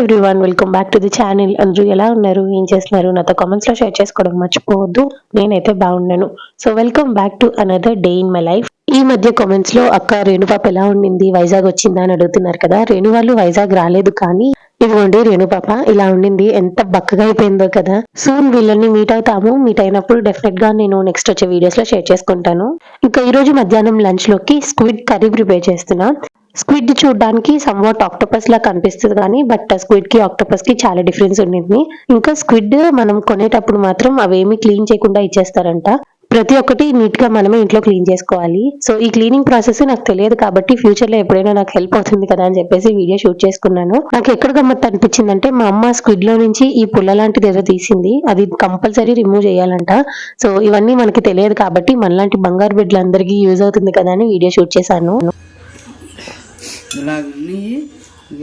Everyone welcome back to the channel అందరూ ఎలా ఉన్నారు? ఏం చేస్తున్నారు? నాతో కామెంట్స్లో షేర్ చేసుకోవడం మర్చిపోవద్దు. నేనైతే బాగున్నాను. So welcome back to another day in my life ఈ మధ్య కామెంట్స్లో అక్క రేణుపాప ఎలా ఉండింది? వైజాగ్ వచ్చిందా? అని అడుగుతున్నారు కదా. రేణు వాళ్ళు వైజాగ్ రాలేదు కానీ ఇదిగోండి రేణుపాప ఇలా ఉండింది. ఎంత బక్కగా అయిపోయిందో కదా. సూన్ వీళ్ళని మీట్ అవుతాము. మీట్ అయినప్పుడు డెఫినెట్గా నేను నెక్స్ట్ వచ్చే వీడియోస్లో షేర్ చేసుకుంటాను. ఇంకా ఈ రోజు మధ్యాహ్నం లంచ్లోకి స్క్విడ్ కర్రీ ప్రిపేర్ చేస్తున్నా. స్క్విడ్ చూడడానికి సమ్వాట్ ఆక్టోపస్ లా కనిపిస్తుంది కానీ బట్ స్క్విడ్కి ఆక్టోపస్కి చాలా డిఫరెన్స్ ఉండింది. ఇంకా స్క్విడ్ మనం కొనేటప్పుడు మాత్రం అవేమి క్లీన్ చేయకుండా ఇచ్చేస్తారంట. ప్రతి ఒక్కటి నీట్గా మనమే ఇంట్లో క్లీన్ చేసుకోవాలి. సో ఈ క్లీనింగ్ ప్రాసెస్ నాకు తెలియదు కాబట్టి ఫ్యూచర్లో ఎప్పుడైనా నాకు హెల్ప్ అవుతుంది కదా అని చెప్పేసి వీడియో షూట్ చేసుకున్నాను. నాకు ఎక్కడ గమ్మత్ అనిపించిందంటే మా అమ్మ స్క్విడ్లో నుంచి ఈ పుల్ల లాంటిది ఏదో తీసింది. అది కంపల్సరీ రిమూవ్ చేయాలంట. సో ఇవన్నీ మనకి తెలియదు కాబట్టి మనలాంటి బంగారు బిడ్డలందరికీ యూజ్ అవుతుంది కదా అని వీడియో షూట్ చేశాను. ఇలాగన్నీ ఇక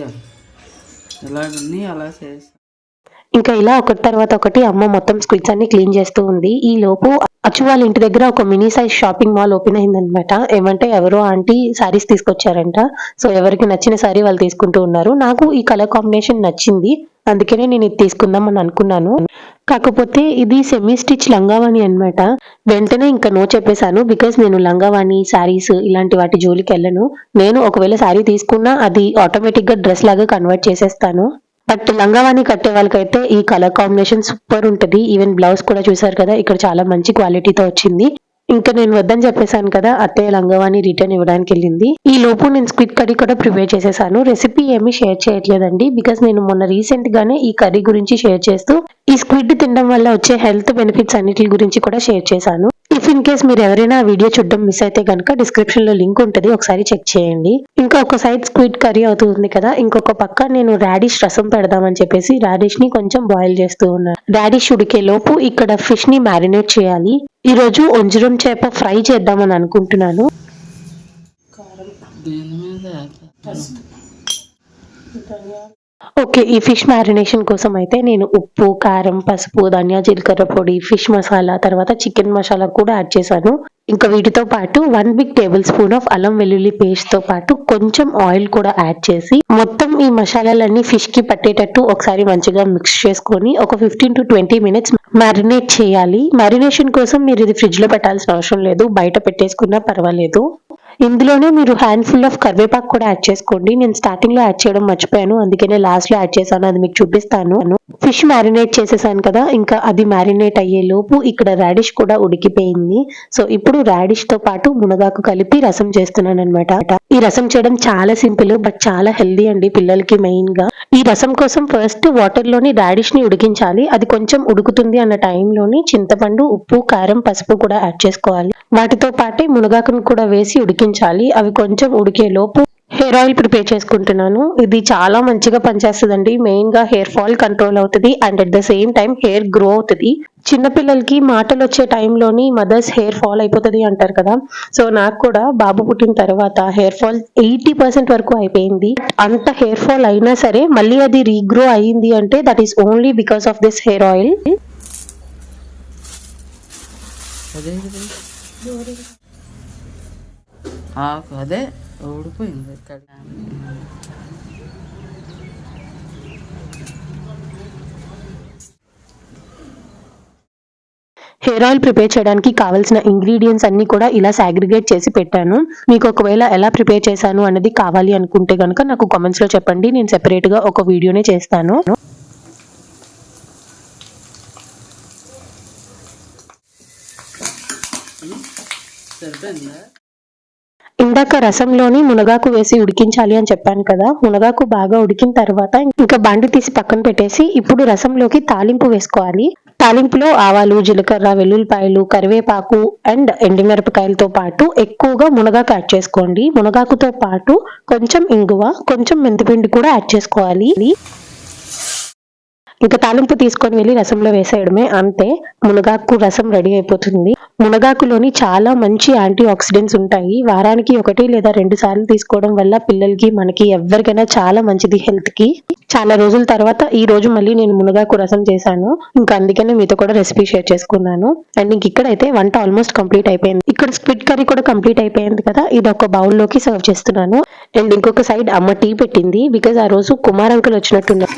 ఇలాగన్నీ అలా చేస్తా ఇంకా ఇలా ఒకటి తర్వాత ఒకటి అమ్మ మొత్తం స్క్విడ్స్ అన్ని క్లీన్ చేస్తూ ఉంది. ఈ లోపు అచ్చు వాళ్ళ ఇంటి దగ్గర ఒక mini size shopping mall open అయిందనమాట ఏమంటే ఎవరో ఆంటీ సారీస్ తీసుకొచ్చారంట. సో ఎవరికి నచ్చిన సారీ వాళ్ళు తీసుకుంటూ ఉన్నారు. నాకు ఈ కలర్ కాంబినేషన్ నచ్చింది. అందుకనే నేను ఇది తీసుకుందాం అని అనుకున్నాను. కాకపోతే ఇది సెమీ స్టిచ్ లంగావాణి అనమాట వెంటనే ఇంకా నో చెప్పేశాను. బికాస్ నేను లంగావాణి శారీస్ ఇలాంటి వాటి జోలికి వెళ్ళను. నేను ఒకవేళ శారీ తీసుకున్నా అది ఆటోమేటిక్గా డ్రెస్ లాగా కన్వర్ట్ చేసేస్తాను. బట్ లంగావాణి కట్టే వాళ్ళకైతే ఈ కలర్ కాంబినేషన్ సూపర్ ఉంటది. ఈవెన్ బ్లౌజ్ కూడా చూసారు కదా ఇక్కడ చాలా మంచి క్వాలిటీతో వచ్చింది. ఇంకా నేను వద్దని చెప్పేశాను కదా అత్తయ్య లంగవాణి రిటర్న్ ఇవ్వడానికి వెళ్ళింది. ఈ లోపు నేను స్క్విడ్ కర్రీ కూడా ప్రిపేర్ చేసేసాను. రెసిపీ ఏమీ షేర్ చేయట్లేదండి బికాస్ నేను మొన్న రీసెంట్ గానే ఈ కర్రీ గురించి షేర్ చేస్తూ ఈ స్క్విడ్ తినడం వల్ల వచ్చే హెల్త్ బెనిఫిట్స్ అన్నిటి గురించి కూడా షేర్ చేశాను. ఇఫ్ ఇన్ కేస్ మీరు ఎవరైనా వీడియో చూడడం మిస్ అయితే కనుక డిస్క్రిప్షన్లో లింక్ ఉంటుంది ఒకసారి చెక్ చేయండి. ఇంకా ఒక సైడ్ స్క్విడ్ కర్రీ అవుతుంది కదా ఇంకొక పక్క నేను రాడిష్ రసం పెడదామని చెప్పేసి రాడిష్ని కొంచెం బాయిల్ చేస్తూ ఉన్నాను రాడిష్ ఉడికే లోపు ఇక్కడ ఫిష్ని మ్యారినేట్ చేయాలి. ఈ రోజు ఒంజరం చేప ఫ్రై చేద్దామని అనుకుంటున్నాను. మీద? ఓకే ఈ ఫిష్ మ్యారినేషన్ కోసం అయితే నేను ఉప్పు కారం పసుపు ధనియా జీలకర్ర పొడి ఫిష్ మసాలా తర్వాత చికెన్ మసాలా కూడా యాడ్ చేశాను. ఇంకా వీటితో పాటు one big tablespoon of అల్లం వెల్లుల్లి పేస్ట్తో పాటు కొంచెం ఆయిల్ కూడా యాడ్ చేసి మొత్తం ఈ మసాలాలన్నీ ఫిష్కి పట్టేటట్టు ఒకసారి మంచిగా మిక్స్ చేసుకొని ఒక fifteen to twenty minutes marinate చేయాలి. మ్యారినేషన్ కోసం మీరు ఇది ఫ్రిడ్జ్లో పెట్టాల్సిన అవసరం లేదు. బయట పెట్టేసుకున్నా పర్వాలేదు. ఇందులోనే మీరు హ్యాండ్ ఫుల్ ఆఫ్ కరివేపాకు కూడా యాడ్ చేసుకోండి. నేను స్టార్టింగ్లో యాడ్ చేయడం మర్చిపోయాను. అందుకనే లాస్ట్లో యాడ్ చేశాను. అది మీకు చూపిస్తాను. ఫిష్ మ్యారినేట్ చేసేసాను కదా. ఇంకా అది మ్యారినేట్ అయ్యే లోపు ఇక్కడ రాడిష్ కూడా ఉడికిపోయింది. సో ఇప్పుడు రాడిష్తో పాటు మునగాకు కలిపి రసం చేస్తున్నాను అనమాట ఈ రసం చేయడం చాలా సింపుల్ బట్ చాలా హెల్దీ అండి పిల్లలకి మెయిన్గా. ఈ రసం కోసం ఫస్ట్ వాటర్లోని రాడిష్ని ఉడికించాలి. అది కొంచెం ఉడుకుతుంది అన్న టైంలోని చింతపండు ఉప్పు కారం పసుపు కూడా యాడ్ చేసుకోవాలి. వాటితో పాటే మునగాకును కూడా వేసి ఉడికించాలి. అవి కొంచెం ఉడికే లోపు హెయిర్ ఆయిల్ ప్రిపేర్ చేసుకుంటున్నాను. ఇది చాలా మంచిగా పనిచేస్తుందండి. మెయిన్గా హెయిర్ ఫాల్ కంట్రోల్ అవుతుంది and at the same time hair grow అవుతుంది. చిన్నపిల్లలకి మాటలు వచ్చే టైంలోని మదర్స్ హెయిర్ ఫాల్ అయిపోతుంది అంటారు కదా. సో నాకు కూడా బాబు పుట్టిన తర్వాత హెయిర్ ఫాల్ ఎయిటీ పర్సెంట్ వరకు అయిపోయింది. అంత హెయిర్ ఫాల్ అయినా సరే మళ్ళీ అది రీగ్రో అయ్యింది అంటే that is only because of this hair oil. ఆకు అదే ఊడిపోయింది ఇక్కడ. హెయిర్ ఆయిల్ ప్రిపేర్ చేయడానికి కావాల్సిన ఇంగ్రీడియంట్స్ అన్ని కూడా ఇలా సాగ్రిగేట్ చేసి పెట్టాను. మీకు ఒకవేళ ఎలా ప్రిపేర్ చేశాను అనేది కావాలి అనుకుంటే కనుక నాకు కామెంట్స్లో చెప్పండి. నేను సెపరేట్గా ఒక వీడియోనే చేస్తాను. సరిపోయిందా ఇందాక రసంలోని మునగాకు వేసి ఉడికించాలి అని చెప్పాను కదా మునగాకు బాగా ఉడికిన తర్వాత ఇంకా బండి తీసి పక్కన పెట్టేసి ఇప్పుడు రసంలోకి తాలింపు వేసుకోవాలి. తాలింపులో ఆవాలు జీలకర్ర వెల్లుల్లిపాయలు కరివేపాకు అండ్ ఎండిమిరపకాయలతో పాటు ఎక్కువగా మునగాకు యాడ్ చేసుకోండి. మునగాకుతో పాటు కొంచెం ఇంగువ కొంచెం మెంతిపిండి కూడా యాడ్ చేసుకోవాలి. ఇంకా తాలింపు తీసుకొని వెళ్ళి రసంలో వేసేయడమే అంతే. మునగాకు రసం రెడీ అయిపోతుంది. మునగాకులోని చాలా మంచి యాంటీ ఆక్సిడెంట్స్ ఉంటాయి. వారానికి ఒకటి లేదా రెండు సార్లు తీసుకోవడం వల్ల పిల్లలకి మనకి ఎవరికైనా చాలా మంచిది హెల్త్కి చాలా రోజుల తర్వాత ఈ రోజు మళ్ళీ నేను మునగాకు రసం చేశాను. ఇంకా అందుకనే మీతో కూడా రెసిపీ షేర్ చేసుకున్నాను. అండ్ ఇంక ఇక్కడైతే వంట ఆల్మోస్ట్ కంప్లీట్ అయిపోయింది. ఇక్కడ స్క్విడ్ కర్రీ కూడా కంప్లీట్ అయిపోయింది కదా. ఇది ఒక బౌల్లోకి సర్వ్ చేస్తున్నాను. అండ్ ఇంకొక సైడ్ అమ్మ టీ పెట్టింది. బికాజ్ ఆ రోజు కుమార్ అంకుల్ వచ్చినట్టున్నారు.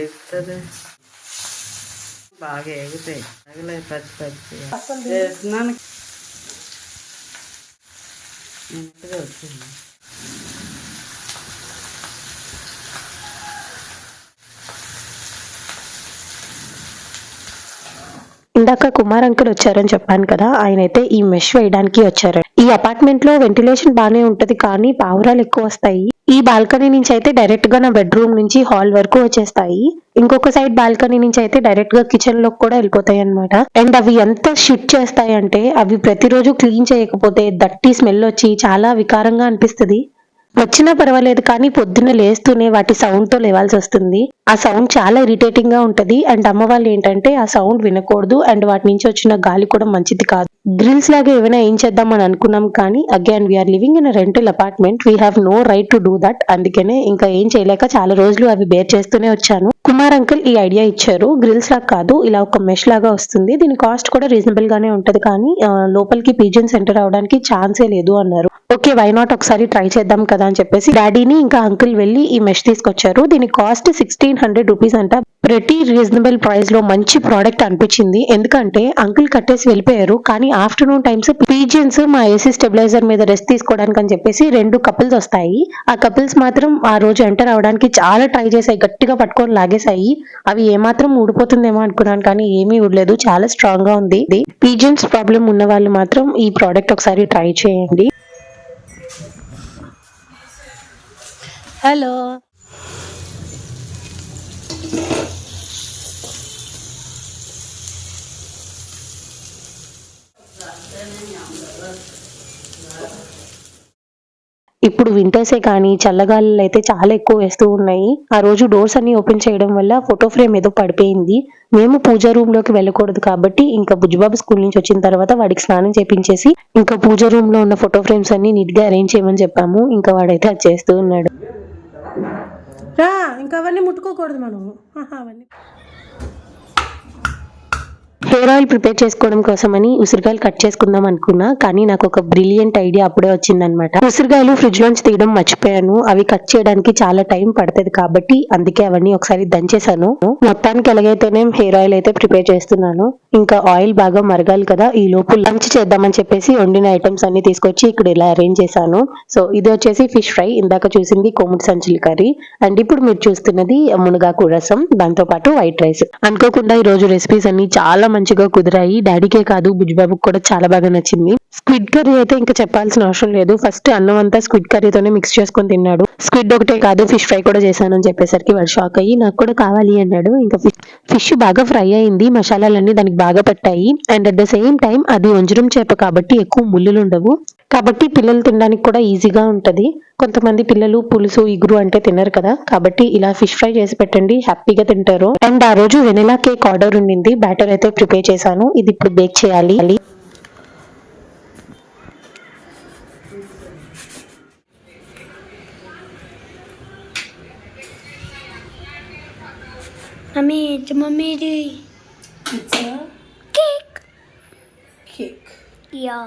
ఎగుతుంది బాగా ఎగుతాయి. అగలే పచ్చి పచ్చి. చేస్తున్నాను వచ్చింది. ఇందాక కుమార్ అంకుల్ వచ్చారని చెప్పాను కదా ఆయన అయితే ఈ మెష్ వేయడానికి వచ్చారు. ఈ అపార్ట్మెంట్లో వెంటిలేషన్ బానే ఉంటది కానీ పావురాలు ఎక్కువ వస్తాయి. ఈ బాల్కనీ నుంచి అయితే డైరెక్ట్గా నా బెడ్రూమ్ నుంచి హాల్ వరకు వచ్చేస్తాయి. ఇంకొక సైడ్ బాల్కనీ నుంచి అయితే డైరెక్ట్గా కిచెన్లోకి కూడా వెళ్ళిపోతాయి అన్నమాట. అండ్ అవి ఎంత షిట్ చేస్తాయి అంటే అవి ప్రతిరోజు క్లీన్ చేయకపోతే దట్టి స్మెల్ వచ్చి చాలా వికారంగా అనిపిస్తది. వచ్చినా పర్వాలేదు కానీ పొద్దున్న లేస్తూనే వాటి సౌండ్తో లేవాల్సి వస్తుంది. ఆ సౌండ్ చాలా ఇరిటేటింగ్గా ఉంటది. అండ్ అమ్మ వాళ్ళు ఏంటంటే ఆ సౌండ్ వినకూడదు. అండ్ వాటి నుంచి వచ్చిన గాలి కూడా మంచిది కాదు. గ్రిల్స్ లాగా ఏమైనా ఏం చేద్దాం అని అనుకున్నాం కానీ again we're living in rental apartment we have no right to do that అందుకనే ఇంకా ఏం చేయలేక చాలా రోజులు అవి బేర్ చేస్తూనే వచ్చాను. కుమార్ అంకుల్ ఈ ఐడియా ఇచ్చారు. గ్రిల్స్ లాగా కాదు ఇలా ఒక మెష్ లాగా వస్తుంది. దీని కాస్ట్ కూడా రీజనబుల్ గానే ఉంటది కానీ లోపలికి పీజన్స్ ఎంటర్ అవడానికి ఛాన్సే లేదు అన్నారు. ఓకే వై నాట్ ఒకసారి ట్రై చేద్దాం కదా అని చెప్పేసి డాడీని ఇంకా అంకుల్ వెళ్ళి ఈ మెష్ తీసుకొచ్చారు. దీని కాస్ట్ సిక్స్టీన్ హండ్రెడ్ రూపీస్ అంట. ప్రతి రీజనబుల్ ప్రైస్లో మంచి ప్రోడక్ట్ అనిపించింది. ఎందుకంటే అంకుల్ కట్టేసి వెళ్ళిపోయారు. కానీ ఆఫ్టర్నూన్ టైమ్స్ పీజియన్స్ మా ఏసీ స్టెబిలైజర్ మీద రెస్ట్ తీసుకోవడానికి అని చెప్పేసి రెండు కపుల్స్ వస్తాయి. ఆ కపుల్స్ మాత్రం ఆ రోజు ఎంటర్ అవడానికి చాలా ట్రై చేశాయి. గట్టిగా పట్టుకొని లాగేశాయి. అవి ఏమాత్రం ఊడిపోతుందేమో అనుకున్నాను కానీ ఏమీ ఊడలేదు. చాలా స్ట్రాంగ్గా ఉంది. పీజియన్స్ ప్రాబ్లం ఉన్న వాళ్ళు మాత్రం ఈ ప్రోడక్ట్ ఒకసారి ట్రై చేయండి. హలో. ఇప్పుడు వింటర్సే కానీ చల్లగాలులు అయితే చాలా ఎక్కువ వేస్తూ ఉన్నాయి. ఆ రోజు డోర్స్ అన్ని ఓపెన్ చేయడం వల్ల ఫోటో ఫ్రేమ్ ఏదో పడిపోయింది. మేము పూజ రూమ్లోకి వెళ్ళకూడదు కాబట్టి ఇంకా బుజ్జిబాబు స్కూల్ నుంచి వచ్చిన తర్వాత వాడికి స్నానం చేపించేసి ఇంకా పూజ రూమ్లో ఉన్న ఫోటో ఫ్రేమ్స్ అన్ని నీట్గా అరేంజ్ చేయమని చెప్పాము. ఇంకా వాడైతే అది చేస్తూ ఉన్నాడు. రా ఇంకా అవన్నీ ముట్టుకోకూడదు మనం అవన్నీ. హెయిర్ ఆయిల్ ప్రిపేర్ చేసుకోవడం కోసమని ఉసిరికాయలు కట్ చేసుకుందాం అనుకున్నా కానీ నాకు ఒక బ్రిలియంట్ ఐడియా అప్పుడే వచ్చిందనమాట ఉసిరికాయలు ఫ్రిడ్జ్ లోంచి తీయడం మర్చిపోయాను. అవి కట్ చేయడానికి చాలా టైం పడుతుంది కాబట్టి అందుకే అవన్నీ ఒకసారి దంచేసాను మొత్తానికి ఎలాగైతేనే హెయిర్ ఆయిల్ అయితే ప్రిపేర్ చేస్తున్నాను. ఇంకా ఆయిల్ బాగా మరగాలి కదా ఈ లోపు లంచ్ చేద్దామని చెప్పేసి వండిన ఐటమ్స్ అన్ని తీసుకొచ్చి ఇక్కడ ఇలా అరేంజ్ చేశాను. సో ఇది వచ్చేసి ఫిష్ ఫ్రై ఇందాక చూసింది కోముటి సంచులు కర్రీ. అండ్ ఇప్పుడు మీరు చూస్తున్నది మునగాకు రసం దాంతో పాటు వైట్ రైస్ అనుకోకుండా ఈ రోజు రెసిపీస్ అన్ని చాలా మంచిగా కుదిరాయి. డాడీకే కాదు బుజ్జిబాబుకి కూడా చాలా బాగా నచ్చింది. స్క్విడ్ కర్రీ అయితే ఇంకా చెప్పాల్సిన అవసరం లేదు. ఫస్ట్ అన్నం అంతా స్క్విడ్ కర్రీతోనే మిక్స్ చేసుకొని తిన్నాడు. స్క్విడ్ ఒకటే కాదు ఫిష్ ఫ్రై కూడా చేశానని చెప్పేసరికి వాడు షాక్ అయ్యి నాకు కూడా కావాలి అన్నాడు. ఇంకా ఫిష్ బాగా ఫ్రై అయింది. మసాలాలన్నీ దానికి బాగా పట్టాయి. And at the same time అది వంజరం చేప కాబట్టి ఎక్కువ ముళ్ళులు ఉండవు కాబట్టి పిల్లలు తినడానికి కూడా ఈజీగా ఉంటది. కొంతమంది పిల్లలు పులుసు ఇగురు అంటే తినరు కదా. కాబట్టి ఇలా ఫిష్ ఫ్రై చేసి పెట్టండి హ్యాపీగా తింటారు. అండ్ ఆ రోజు వెనిలా కేక్ ఆర్డర్ ఉండింది. బ్యాటర్ అయితే ప్రిపేర్ చేశాను. ఇది ఇప్పుడు బేక్ చేయాలి. మమ్మీ it's మమ్మీ ఇది. కేక్. Cake yeah.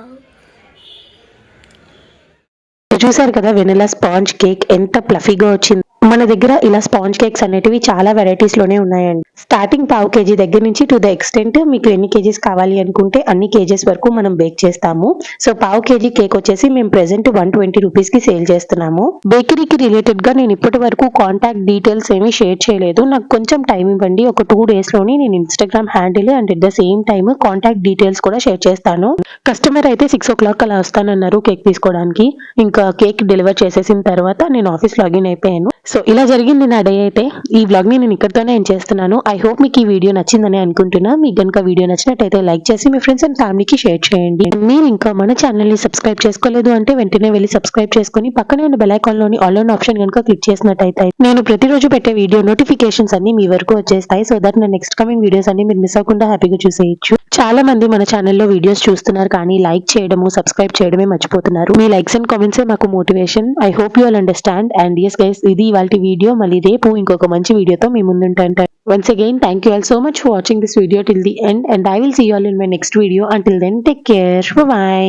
చూసారు కదా వెనిలా స్పాంజ్ కేక్ ఎంత ప్లఫీగా వచ్చింది. మన దగ్గర ఇలా స్పాంజ్ కేక్స్ అనేటివి చాలా వెరైటీస్లోనే ఉన్నాయండి. స్టార్టింగ్ పావు కేజీ దగ్గర నుంచి టు ద ఎక్స్టెంట్ మీకు ఎన్ని కేజీస్ కావాలి అనుకుంటే అన్ని కేజెస్ వరకు మనం బేక్ చేస్తాము. సో పావు కేజీ కేక్ వచ్చేసి మేము ప్రెసెంట్ వన్ ట్వంటీ రూపీస్కి సేల్ చేస్తున్నాము. బేకరీకి రిలేటెడ్గా నేను ఇప్పటి వరకు కాంటాక్ట్ డీటెయిల్స్ ఏమీ షేర్ చేయలేదు. నాకు కొంచెం టైం ఇవ్వండి. ఒక టూ డేస్లోని నేను Instagram handle and at the same time contact details కూడా షేర్ చేస్తాను. కస్టమర్ అయితే సిక్స్ ఓ క్లాక్ అలా వస్తానన్నారు కేక్ తీసుకోవడానికి. ఇంకా కేక్ డెలివర్ చేసేసిన తర్వాత నేను ఆఫీస్ లాగిన్ అయిపోయాను. సో ఇలా జరిగింది నా డే అయితే. ఈ బ్లాగ్ని నేను ఇక్కడితోనే ఎండ్ చేస్తున్నాను. ఐ హోప్ మీకు ఈ వీడియో నచ్చిందని అనుకుంటున్నా. మీకు కనుక వీడియో నచ్చినట్టయితే లైక్ చేసి మీ ఫ్రెండ్స్ అండ్ ఫ్యామిలీకి షేర్ చేయండి. మీరు ఇంకా మన ఛానల్ని సబ్స్క్రైబ్ చేసుకోలేదు అంటే వెంటనే వెళ్ళి సబ్స్క్రైబ్ చేసుకుని పక్కనే ఉన్న బెల్ ఐకాన్లోని ఆల్ ఆన్ ఆప్షన్ కనుక క్లిక్ చేసినట్టయితే నేను ప్రతిరోజు పెట్టే వీడియో నోటిఫికేషన్స్ అన్ని మీ వరకు వచ్చేస్తాయి. సో దట్ నా నెక్స్ట్ కమింగ్ వీడియోస్ అన్ని మీరు మిస్ అవ్వకుండా హ్యాపీగా చూసేయచ్చు. చాలా మంది మన ఛానల్లో వీడియోస్ చూస్తున్నారు కానీ లైక్ చేయడము సబ్స్క్రైబ్ చేయడమే మర్చిపోతున్నారు. మీ లైక్స్ అండ్ కామెంట్స్ మాకు motivation I hope you all understand and yes guys ఇది ఇవాళ వీడియో మళ్ళీ రేపు ఇంకొక మంచి వీడియోతో మీ ముందుంటాను once again thank you all so much for watching this video till the end and I will see all in my next video until then take care bye